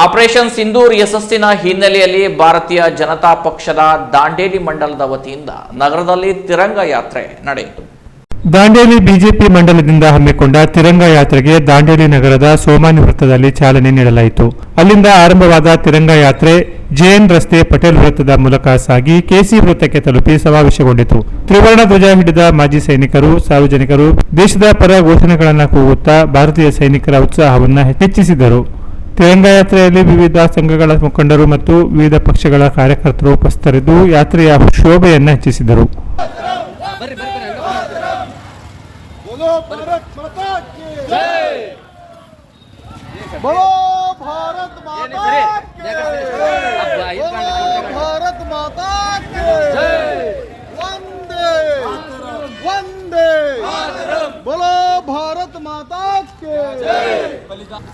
Operation Sindoor ಯಶಸ್ಸಿನ ಹಿನ್ನೆಲೆಯಲ್ಲಿ ಭಾರತೀಯ ಜನತಾ ಪಕ್ಷದ ದಾಂಡೇಲಿ ಮಂಡಲದ ವತಿಯಿಂದ ನಗರದಲ್ಲಿ ತಿರಂಗ ಯಾತ್ರೆ ನಡೆಯಿತು. ದಾಂಡೇಲಿ ಬಿಜೆಪಿ ಮಂಡಲದಿಂದ ಹಮ್ಮಿಕೊಂಡ ತಿರಂಗ ಯಾತ್ರೆಗೆ ದಾಂಡೇಲಿ ನಗರದ ಸೋಮಾನಿ ವೃತ್ತದಲ್ಲಿ ಚಾಲನೆ ನೀಡಲಾಯಿತು. ಅಲ್ಲಿಂದ ಆರಂಭವಾದ ತಿರಂಗ ಯಾತ್ರೆ ಜೆಎನ್ ರಸ್ತೆ ಪಟೇಲ್ ವೃತ್ತದ ಮೂಲಕ ಸಾಗಿ ಕೆಸಿ ವೃತ್ತಕ್ಕೆ ತಲುಪಿ ಸಮಾವೇಶಗೊಂಡಿತು. ತ್ರಿವರ್ಣ ಧ್ವಜ ಹಿಡಿದ ಮಾಜಿ ಸೈನಿಕರು, ಸಾರ್ವಜನಿಕರು ದೇಶದ ಪರ ಘೋಷಣೆಗಳನ್ನು ಕೂಗುತ್ತಾ ಭಾರತೀಯ ಸೈನಿಕರ ಉತ್ಸಾಹವನ್ನು ಹೆಚ್ಚಿಸಿದರು. ತಿರಂಗ ಯಾತ್ರೆಯಲ್ಲಿ ವಿವಿಧ ಸಂಘಗಳ ಮುಖಂಡರು ಮತ್ತು ವಿವಿಧ ಪಕ್ಷಗಳ ಕಾರ್ಯಕರ್ತರು ಉಪಸ್ಥಿತರಿದ್ದು ಯಾತ್ರೆಯ ಶೋಭೆಯನ್ನು ಹೆಚ್ಚಿಸಿದರು. बोलो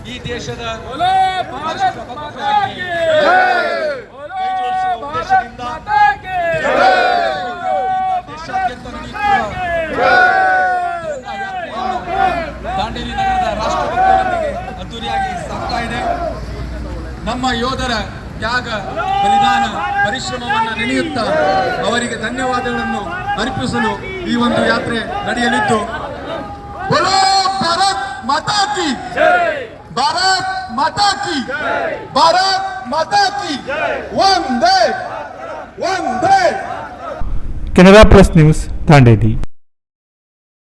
ಈ ದೇಶದ ದೇಶಾದ್ಯಂತ ದಾಂಡೇಲಿ ನಗರದ ರಾಷ್ಟ್ರಪತಿಗಳೊಂದಿಗೆ ಅದ್ದೂರಿಯಾಗಿ ಸಾಗ್ತಾ ಇದೆ. ನಮ್ಮ ಯೋಧರ ತ್ಯಾಗ ಬಲಿದಾನ ಪರಿಶ್ರಮವನ್ನು ನೆನೆಯುತ್ತಾ ಅವರಿಗೆ ಧನ್ಯವಾದಗಳನ್ನು ಅರ್ಪಿಸಲು ಈ ಒಂದು ಯಾತ್ರೆ ನಡೆಯಲಿದ್ದು. माता की। भारत माता की। भारत माता की। वंदे। वंदे। Canara plus news तांडेली